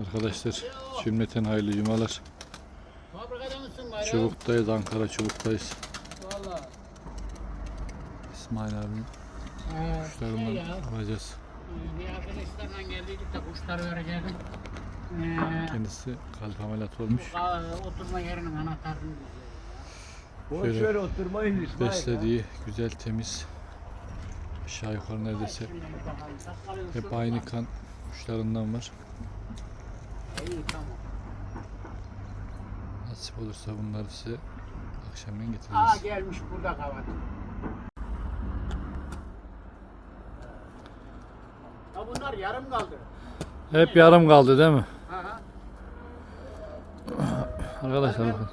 Arkadaşlar cümleten hayırlı cumalar. Fabrikada mısın bayram? Çubuk'tayız, Ankara Çubuk'tayız. Valla. İsmail abim Ee, kuşlarından şey ya, alacağız. bir arkadaşlarla geldiydik de kuşları verecektim. Ee, Kendisi kalp ameliyatı olmuş. oturma yerinin anahtarını Boş Şöyle ver oturmayın İsmail. ya. Beslediği güzel temiz aşağı yukarı neredeyse hep aynı kan kuşlarından var. İyi tamam. Nasip olursa bunları size akşamleyin Aa getireceğiz. gelmiş burada kavat. Ha bunlar yarım kaldı. Hep yarım kaldı değil mi? Ha ha. Arkadaşlar bakın.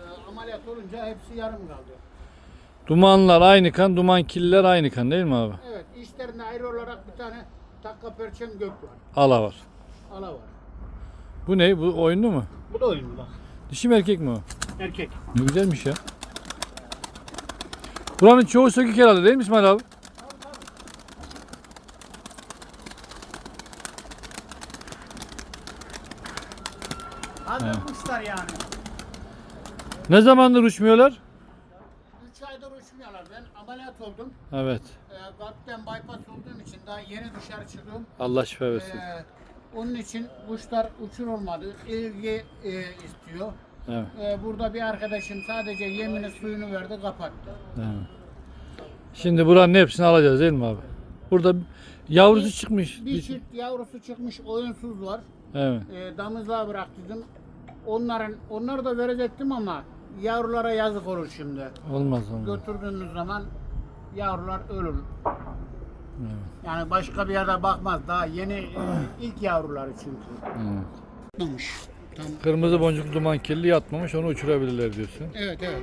e, ameliyat olunca hepsi yarım kaldı. Dumanlar aynı kan, duman killer aynı kan değil mi abi? Evet, işlerinde ayrı olarak bir tane takka perçem gök var. Ala var. Ala var. Bu ne? Bu oyunlu mu? Bu da oyunlu bak. Dişi mi erkek mi o? Erkek. Ne güzelmiş ya. Buranın çoğu sökük herhalde değil mi İsmail abi? Hazır kuşlar yani. Ne zamandır uçmuyorlar? 3 aydır uçmuyorlar. Ben ameliyat oldum. Evet. Ee, kalpten bypass olduğum için daha yeni dışarı çıktım. Allah şifa versin. Ee, onun için kuşlar uçurulmadı. İlgi e, istiyor. Evet. Ee, burada bir arkadaşım sadece yemini suyunu verdi kapattı. evet. Şimdi buranın hepsini alacağız değil mi abi? Burada yavrusu Bir- çıkmış. Bir çift yavrusu çıkmış oyunsuz var. Evet. e, damızlığa bıraktım. Onların onları da verecektim ama yavrulara yazık olur şimdi. Olmaz olmaz. Götürdüğünüz zaman yavrular ölür. Evet. Yani başka bir yerde bakmaz. Daha yeni e, ilk yavruları çünkü. Evet. Olmuş. Tam. Kırmızı boncuk duman kirli yatmamış onu uçurabilirler diyorsun. Evet evet.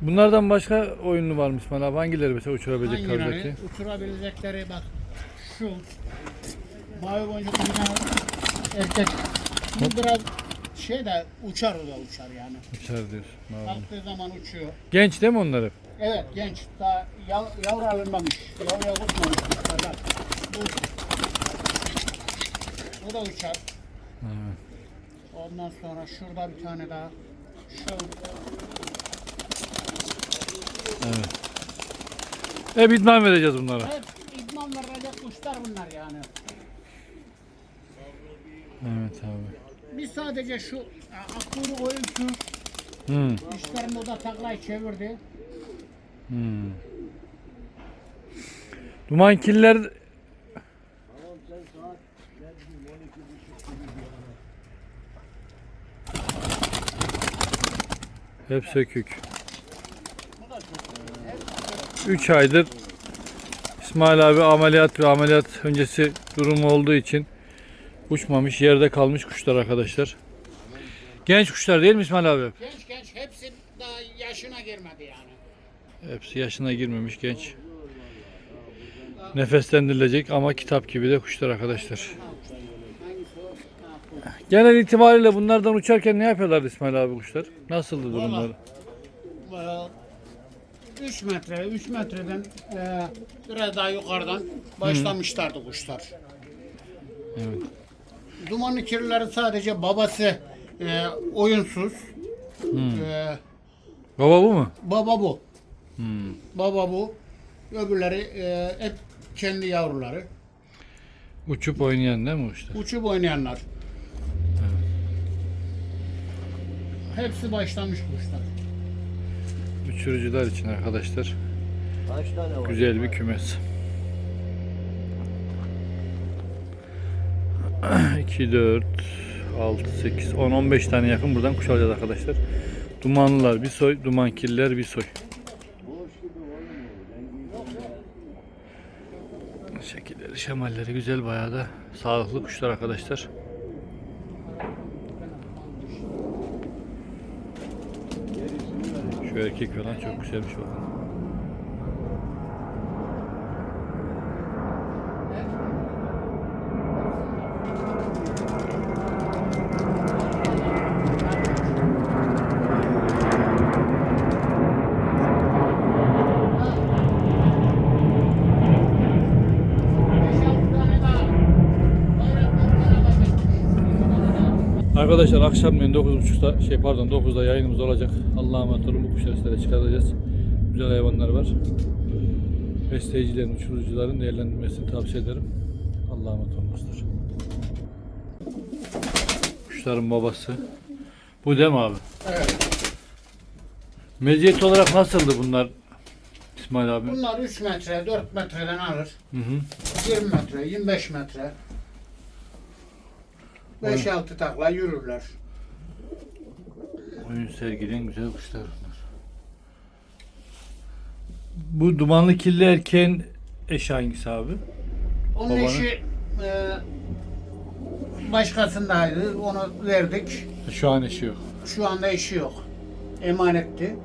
Bunlardan başka oyunlu var mı İsmail abi? Hangileri mesela uçurabilecek Hangileri tarzaki? uçurabilecekleri bak şu mavi boncuk yine erkek. Bu biraz şey de uçar o da uçar yani. Uçar. Abi. Kalktığı zaman uçuyor. Genç değil mi onlar hep? Evet genç daha yav, yavru alınmamış. Yavruya tutmamış kuşlardan. Bu, bu da uçar. Evet. Ondan sonra şurada bir tane daha. Şu Evet. Hep idman vereceğiz bunlara. hep idman verecek kuşlar bunlar yani. Evet abi. Biz sadece şu akkuyruk oyuncu Hmm. işlerinde o da taklayı çevirdi. Hmm. Duman killer hep sökük. 3 aydır İsmail abi ameliyat ve ameliyat öncesi durumu olduğu için uçmamış yerde kalmış kuşlar arkadaşlar. Genç kuşlar değil mi İsmail abi? Genç genç hepsi daha yaşına girmedi yani. Hepsi yaşına girmemiş genç. Nefeslendirilecek ama kitap gibi de kuşlar arkadaşlar. Genel itibariyle bunlardan uçarken ne yapıyorlardı İsmail abi kuşlar? Nasıldı durumları? Ee, 3 metre, 3 metreden e, biraz daha yukarıdan başlamışlardı kuşlar. Evet. Dumanlı kirlilerin sadece babası e, oyunsuz. E, Baba bu mu? baba bu. Hmm. Baba bu. Öbürleri e, hep kendi yavruları. Uçup oynayan değil mi kuşlar? Uçup oynayanlar. Hepsi başlamış kuşlar. Uçurucular için arkadaşlar Kaç tane var? güzel bir kümes. 2, 4, 6, 8, 10, 15 tane yakın buradan kuş alacağız arkadaşlar. Dumanlılar bir soy, duman killer bir soy. Şekilleri, şemalleri güzel bayağı da sağlıklı kuşlar arkadaşlar. Şu erkek falan çok güzelmiş bakın. Arkadaşlar akşamleyin 9.30'da şey pardon 9'da yayınımız olacak. Allah'a emanet olun. Bu kuşları sizlere çıkaracağız. Güzel hayvanlar var. Besleyicilerin, uçurucuların değerlendirmesini tavsiye ederim. Allah'a emanet dostlar. Kuşların babası. Bu değil mi abi? Evet. Meziyet olarak nasıldı bunlar İsmail abi? Bunlar 3 metre, 4 metreden alır. Hı hı. 20 metre, 25 metre. 5-6 takla yürürler. Oyun sergileyen güzel kuşlar bunlar. Bu dumanlı kirli erkeğin eşi hangisi abi? Onun Babanın- eşi e, başkasındaydı. Onu verdik. Şu an eşi yok. Şu anda eşi yok. Emanetti.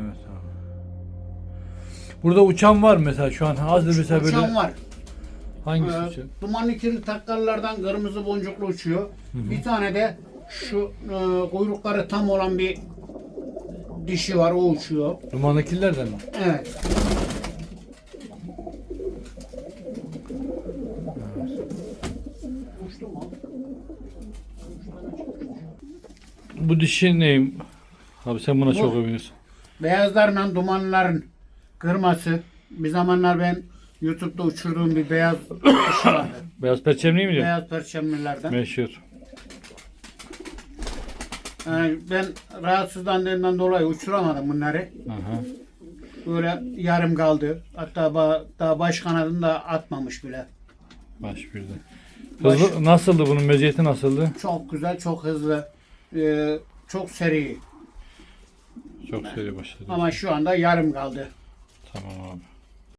Evet abi. Burada uçan var mesela şu an hazır mesela böyle Uçan var. Hangisi Ee, uçan? dumanlı kirli takkallardan kırmızı boncuklu uçuyor. Bir tane de şu e, kuyrukları tam olan bir dişi var. O uçuyor. Dumanlı kirlerden mi? Evet. Bu dişi neyim? Abi sen buna Bu- çok övünüyorsun. Beyazlarla dumanların kırması. Bir zamanlar ben YouTube'da uçurduğum bir beyaz kuş vardı. Beyaz perçemli mi diyor? Beyaz perçemlilerden. Meşhur. Yani ben rahatsızlandığımdan dolayı uçuramadım bunları. Aha. Böyle yarım kaldı. Hatta daha baş kanadını da atmamış bile. Baş birde. Baş- Hızlı, nasıldı bunun meziyeti nasıldı? Çok güzel, çok hızlı. Ee, çok seri. Çok seri başladı. Ama şu anda yarım kaldı. Tamam abi.